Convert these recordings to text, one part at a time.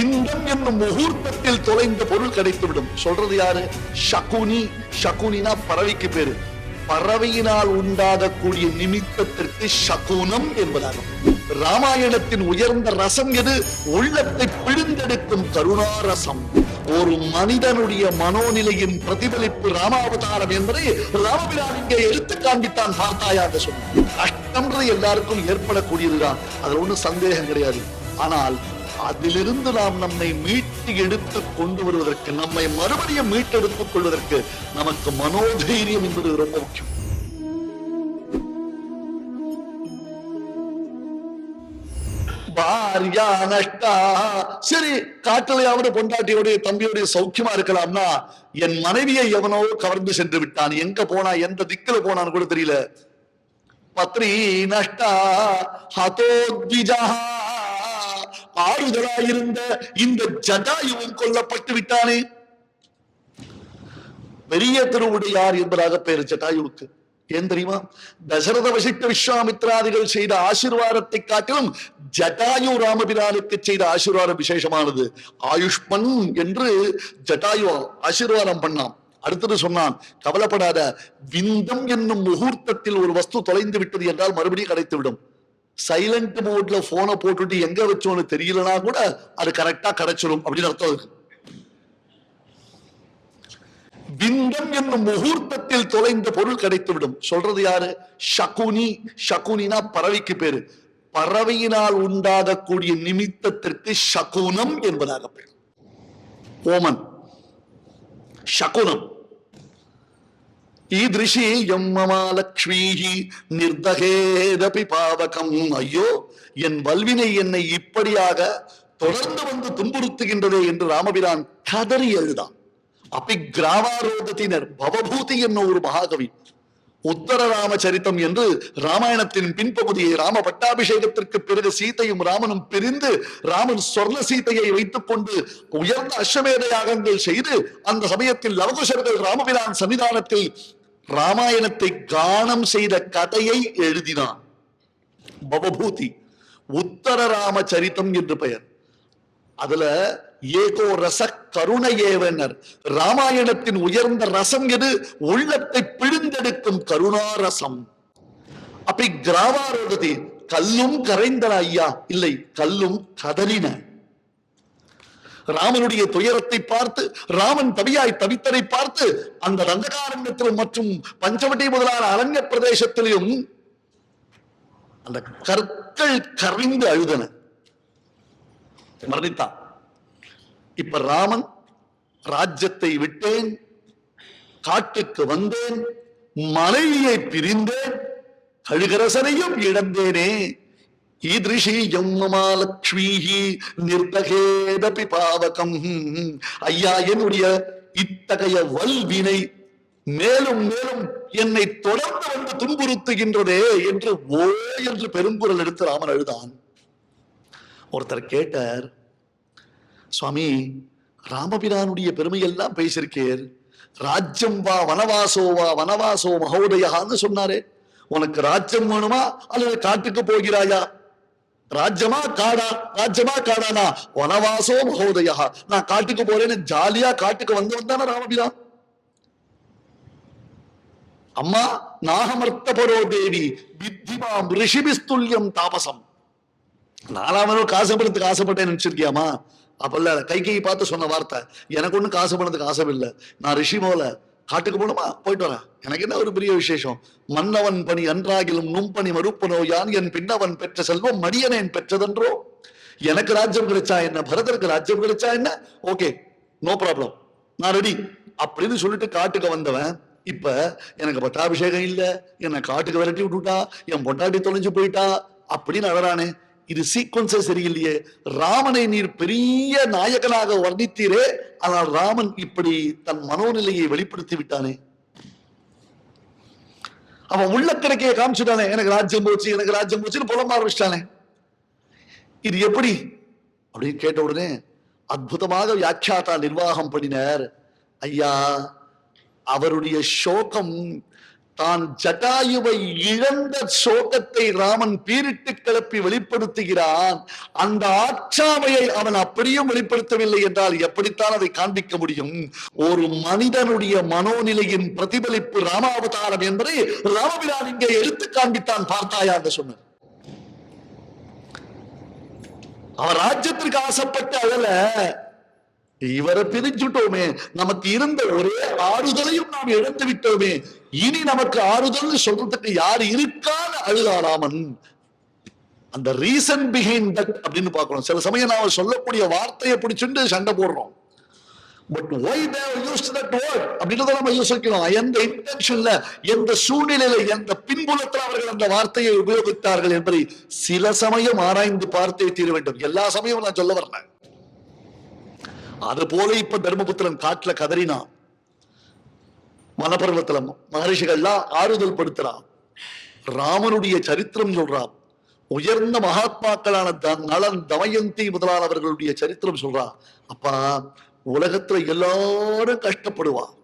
இன்பம் என்னும் முகூர்த்தத்தில் தொலைந்த பொருள் கிடைத்துவிடும். சொல்றது யாரு? ஷகுனி ஷகுனினா பறவைக்கு பேரு. பறவையினால் உண்டாகக்கூடிய நிமித்தத்திற்கு சகுனம் என்பதாகும். ராமாயணத்தின் உயர்ந்த ரசம் எது? உள்ளத்தை பிழிந்தெடுக்கும் கருணாரசம். ஒரு மனிதனுடைய மனோநிலையின் பிரதிபலிப்பு ராமாவதாரம் என்பதை ராமபிரான் இங்கே எடுத்து காண்பித்தான் பார்த்தாயாக சொன்னார் கஷ்டம்ன்றது எல்லாருக்கும் ஏற்படக்கூடியதுதான். அதுல ஒண்ணும் சந்தேகம் கிடையாது. ஆனால் அதிலிருந்து நாம் நம்மை மீட்டு எடுத்து கொண்டு வருவதற்கு நம்மை மறுபடியும் மீட்டெடுத்துக் கொள்வதற்கு நமக்கு மனோதைரியம் என்பது ரொம்ப முக்கியம். பாரியா நஷ்டா. சரி காட்டிலையாவது பொண்டாட்டியோடைய தம்பியோடைய சௌக்கியமா இருக்கலாம்னா என் மனைவியை எவனோ கவர்ந்து சென்று விட்டான். எங்க போனா எந்த திக்கில போனான்னு கூட தெரியல. பத்ரி நஷ்டா. ஹதோத்விஜா ஆறுதலாயிருந்த இந்த ஜடாயுவும் கொல்லப்பட்டு விட்டானே? பெரிய திருவுடையார் என்பதாக பெயர் ஜடாயுவுக்கு. ஏன் தெரியுமா? தசரத வசித்த விஸ்வாமித்ராதிகள் செய்த ஆசீர்வாதத்தை காட்டிலும் ஜட்டாயு ராமபிரானுக்கு செய்த ஆசீர்வாதம் விசேஷமானது. ஆயுஷ்மன் என்று ஜட்டாயு ஆசீர்வாதம் பண்ணான். அடுத்தது சொன்னான் கவலைப்படாத விந்தம் என்னும் முகூர்த்தத்தில் ஒரு வஸ்து தொலைந்து விட்டது என்றால் மறுபடியும் கிடைத்து விடும் சைலண்ட் மோட்ல போனை போட்டுட்டு எங்க வச்சோன்னு தெரியலனா கூட அது கரெக்டா கிடைச்சிடும் அப்படின்னு அர்த்தம் இருக்கு பிந்தம் என்னும் முகூர்த்தத்தில் தொலைந்த பொருள் கிடைத்துவிடும். சொல்றது யாரு? ஷகுனி ஷகுனினா பறவைக்கு பேரு. பறவையினால் உண்டாகக்கூடிய நிமித்தத்திற்கு சகுனம் என்பதாக பேர் ஓமன். சகுனம். ஈதிருஷி எம்மமாலக்ஷ்மீஹி நிர்தகேதபி பாவகம். ஐயோ என் வல்வினை என்னை இப்படியாக தொடர்ந்து வந்து துன்புறுத்துகின்றதே என்று ராமபிரான் கதறி எழுதான். அப்பி கிராமாரோதத்தினர் பவபூதி என்ன ஒரு மகாகவி. உத்தர ராமச்சரித்தம் என்று ராமாயணத்தின் பின்பகுதியை ராம பட்டாபிஷேகத்திற்கு பிறகு சீதையும் ராமனும் பிரிந்து ராமன் சொர்ண சீதையை வைத்துக் கொண்டு உயர்ந்த அஸ்வமேத யாகங்கள் செய்து அந்த சமயத்தில் லவகுஷர்கள் ராமபிரான் சன்னிதானத்தில் ராமாயணத்தை கானம் செய்த கதையை எழுதினான். பவபூதி உத்தர ராமச்சரித்தம் என்று பெயர். அதுல ஏகோ ரச கருண ஏவனர் ராமாயணத்தின் உயர்ந்த ரசம் எது? உள்ளத்தை பிழிந்தெடுக்கும் கருணாரசம். அப்படி கிராமாரோததி கல்லும் கரைந்தன ஐயா இல்லை கல்லும் கதறின ராமனுடைய துயரத்தை பார்த்து ராமன் தவியாய் தவித்தனை பார்த்து அந்த ரங்ககாரண்யத்திலும் மற்றும் பஞ்சவட்டி முதலான அரண்ய பிரதேசத்திலும் அந்த கற்கள் கரைந்து அழுதன. மரணித்தான். இப்ப ராமன் ராஜ்யத்தை விட்டேன் காட்டுக்கு வந்தேன் மனைவியை பிரிந்தேன் கழுகரசனையும் இழந்தேனே. ஈதிருஷி யம்மமாலக்ஷ்மீஹி நிர்தகேதபி பாவகம் ஐயா என்னுடைய இத்தகைய வல்வினை மேலும் மேலும் என்னை தொடர்ந்து வந்து துன்புறுத்துகின்றதே என்று ஓ என்று பெருங்குரல் எடுத்து ராமன் அழுதான். ஒருத்தர் கேட்டார் சுவாமி ராமபிரானுடைய பெருமையெல்லாம் பேசியிருக்கேர் ராஜ்யம் வா வனவாசோ வா வனவாசோ மகோதயான்னு சொன்னாரே. உனக்கு ராஜ்யம் வேணுமா? அல்லது காட்டுக்கு போகிறாயா? ராஜ்யமா காடா ராஜ்யமா காடானா? வனவாசோ மகோதயா. நான் காட்டுக்கு போறேன்னு ஜாலியா காட்டுக்கு வந்து வந்தானா ராமபிரான் அம்மா நாகமர்த்தபரோ தேவி வித்திமாம் ரிஷிபிஸ்துல்யம் தாபசம். நாலாவது காசு பணத்துக்கு ஆசைப்பட்டேன்னு நினைச்சிருக்கியாமா அப்பல்ல கை கை பார்த்து சொன்ன வார்த்தை. எனக்கு ஒண்ணும் காசு பணத்துக்கு ஆசை இல்லை நான் ரிஷி போல காட்டுக்கு போகணுமா போயிட்டு வரா எனக்கு என்ன ஒரு பெரிய விசேஷம்? மன்னவன் பணி அன்றாகிலும் நும்பணி மறுப்பனோ? யான் என் பின்னவன் பெற்ற செல்வம் மடியனேன் பெற்றதென்றோ? எனக்கு ராஜ்யம் கிடைச்சா என்ன? பரதருக்கு ராஜ்யம் கிடைச்சா என்ன? ஓகே நோ ப்ராப்ளம் நான் ரெடி அப்படின்னு சொல்லிட்டு காட்டுக்கு வந்தவன் இப்ப எனக்கு பட்டாபிஷேகம் இல்லை. என்னை காட்டுக்கு விரட்டி விட்டுட்டா என் பொண்டாட்டி தொலைஞ்சு போயிட்டா அப்படின்னு அழறானே. இது சீக்வன்ஸே சரியில்லையே. ராமனை நீர் பெரிய நாயகனாக வர்ணித்தீரே. ஆனால் ராமன் இப்படி தன் மனோநிலையை வெளிப்படுத்தி விட்டானே. அவன் உள்ளக்கணக்கையை காமிச்சுட்டானே. எனக்கு ராஜ்யம் போச்சு எனக்கு ராஜ்யம் போச்சுன்னு புலம்ப ஆரம்பிச்சிட்டானே. இது எப்படி? அப்படின்னு கேட்ட உடனே அற்புதமாக வியாக்கியாத்தா நிர்வாகம் பண்ணினார். ஐயா அவருடைய சோகம் தான் ஜட்டாயுவை இழந்த சோகத்தை ராமன் பீரிட்டு கிளப்பி வெளிப்படுத்துகிறான். அந்த ஆட்சாமையை அவன் அப்படியும் வெளிப்படுத்தவில்லை என்றால் எப்படித்தான் அதை காண்பிக்க முடியும்? ஒரு மனிதனுடைய மனோநிலையின் பிரதிபலிப்பு ராமாவதாரம் என்பதை ராமபிரான் இங்கே எடுத்து காண்பித்தான் பார்த்தாயா என்று சொன்னார். அவர் ராஜ்யத்திற்கு ஆசைப்பட்டு அழல. இவரை பிரிஞ்சுட்டோமே. நமக்கு இருந்த ஒரே ஆறுதலையும் நாம் இழந்து விட்டோமே. இனி நமக்கு ஆறுதல் சொல்றதுக்கு யார் இருக்கான்னு அழுதாராமன்? அந்த ரீசன் பிஹைண்ட் தட் அப்படின்னு பார்க்கணும். சில சமயம் நாம சொல்லக்கூடிய வார்த்தையை பிடிச்சுட்டு சண்டை போடுறோம். But why they use that word அப்படின்றத நம்ம யோசிக்கணும். எந்த இன்டென்ஷன்ல எந்த சூழ்நிலையில எந்த பின்புலத்தில் அவர்கள் அந்த வார்த்தையை உபயோகித்தார்கள் என்பதை சில சமயம் ஆராய்ந்து பார்த்தே தீர வேண்டும். எல்லா சமயமும் நான் சொல்ல வரல. அது போல இப்ப தர்மபுத்திரன் காட்டுல கதறினான். மனப்பருவத்துல மகரிஷிகள்லாம் ஆறுதல் படுத்துறான். ராமனுடைய சரித்திரம் சொல்றான். உயர்ந்த மகாத்மாக்களான த- தமயந்தி முதலானவர்களுடைய சரித்திரம் சொல்றான். அப்பா உலகத்துல எல்லாரும் கஷ்டப்படுவா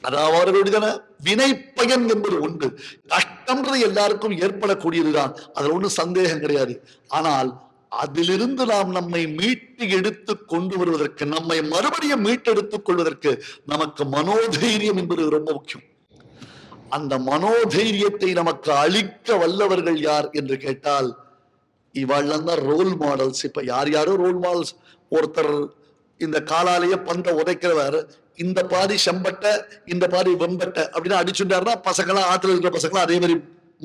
அதாவது அவர்களுடைய வினை பயன் என்பது உண்டு. கஷ்டம்ன்றது எல்லாருக்கும் ஏற்படக்கூடியதுதான். அதுல ஒண்ணும் சந்தேகம் கிடையாது. ஆனால் அதிலிருந்து நாம் நம்மை மீட்டு எடுத்து கொண்டு வருவதற்கு நம்மை மறுபடியும் மீட்டெடுத்துக் கொள்வதற்கு நமக்கு மனோதைரியம் என்பது ரொம்ப முக்கியம். அந்த மனோதைரியத்தை நமக்கு அளிக்க வல்லவர்கள் யார் என்று கேட்டால் இவாள்லாம் தான் ரோல் மாடல்ஸ் இப்ப யார் யாரோ ரோல் மாடல்ஸ் ஒருத்தர் இந்த காலாலேயே பந்த உதைக்கிறவர் இந்த பாதி செம்பட்டை இந்த பாதி வெம்பட்டை அப்படின்னு அடிச்சுட்டாருன்னா பசங்களாம் ஆத்துல இருக்கிற பசங்களாம் அதே மாதிரி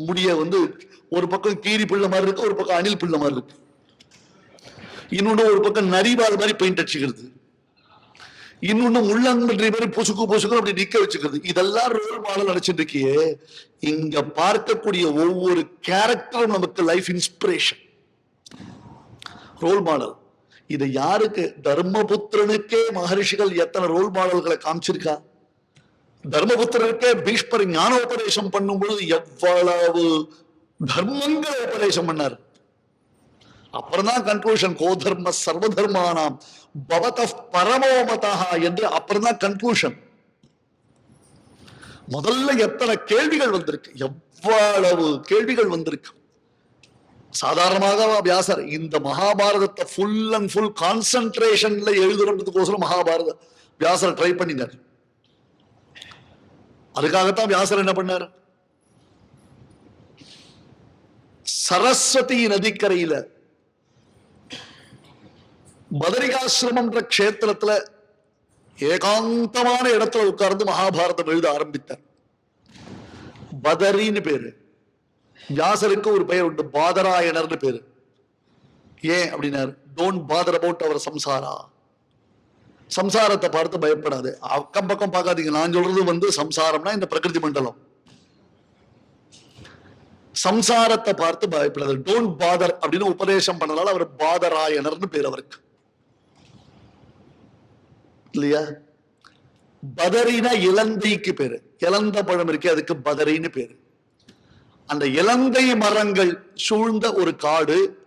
முடிய வந்து ஒரு பக்கம் கீரி பிள்ளை மாதிரி இருக்கு ஒரு பக்கம் அணில் பிள்ளை மாதிரி இருக்கு இன்னொன்னு ஒரு பக்கம் நரிவால் மாதிரி பெயிண்ட் அடிச்சுக்கிறது. இன்னொன்னு முள்ளங்கன்றி மாதிரி பொசுக்கு பொசுக்கு அப்படி நிக்க வச்சுக்கிறது. இதெல்லாம் ரோல் மாடல் நினைச்சிட்டு இருக்கியே. இங்க பார்க்கக்கூடிய ஒவ்வொரு கேரக்டரும் நமக்கு லைஃப் இன்ஸ்பிரேஷன் ரோல் மாடல் இது யாருக்கு? தர்மபுத்திரனுக்கே மகரிஷிகள் எத்தனை ரோல் மாடல்களை காமிச்சிருக்கா? தர்மபுத்திரனுக்கே பீஷ்மர் ஞானோபதேசம் பண்ணும் பொழுது எவ்வளவு தர்மங்களை உபதேசம் பண்ணார்? அப்புறம் தான் கன்க்ளூஷன் கோதர்ம சர்வதர்மானாம் பவத பரமோமதா என்று அப்புறம் தான் கன்க்ளூஷன் முதல்ல எத்தனை கேள்விகள் வந்திருக்கு? எவ்வளவு கேள்விகள் வந்திருக்கு? சாதாரணமாக வியாசர் இந்த மகாபாரதத்தை ஃபுல் அண்ட் ஃபுல் கான்சென்ட்ரேஷன்ல எழுதுறதுக்கோசரம் மகாபாரத வியாசர் ட்ரை பண்ணினார். அதுக்காகத்தான் வியாசர் என்ன பண்ணார்? சரஸ்வதி நதிக்கரையில பதரிகாசிரமம்ன்ற க்ஷேத்திரத்துல ஏகாந்தமான இடத்துல உட்கார்ந்து மகாபாரதம் எழுத ஆரம்பித்தார். பதரின்னு பேரு. வியாசருக்கு ஒரு பெயர் உண்டு பாதராயணர்னு பேரு. ஏன் அப்படின்னாரு? டோன்ட் பாதர் அபவுட் அவர் சம்சாரா சம்சாரத்தை பார்த்து பயப்படாது. அக்கம் பக்கம் பார்க்காதீங்க. நான் சொல்றது வந்து சம்சாரம்னா இந்த பிரகிருதி மண்டலம். சம்சாரத்தை பார்த்து பயப்படாது. டோன்ட் பாதர் அப்படின்னு உபதேசம் பண்ணனால அவர் பாதராயணர்னு பேர் அவருக்கு. இல்லையா? பதரினா இலந்தைக்கு பேரு. இலந்த பழம் இருக்கு அதுக்கு பதறின்னு பேரு. அந்த இலந்தை மரங்கள் சூழ்ந்த ஒரு காடு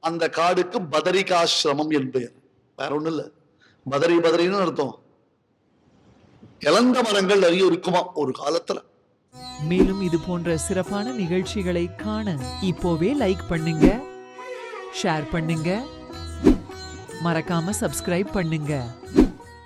அந்த காடுக்கு பதரிகாசிரமம் என் பெயர். வேற ஒண்ணும் இல்ல. பதரி பதரின்னு அர்த்தம். இலந்த மரங்கள் நிறைய இருக்குமா? ஒரு காலத்துல. மேலும் இது போன்ற சிறப்பான நிகழ்ச்சிகளை காண இப்போவே லைக் பண்ணுங்க ஷேர் பண்ணுங்க மறக்காம சப்ஸ்கிரைப் பண்ணுங்க.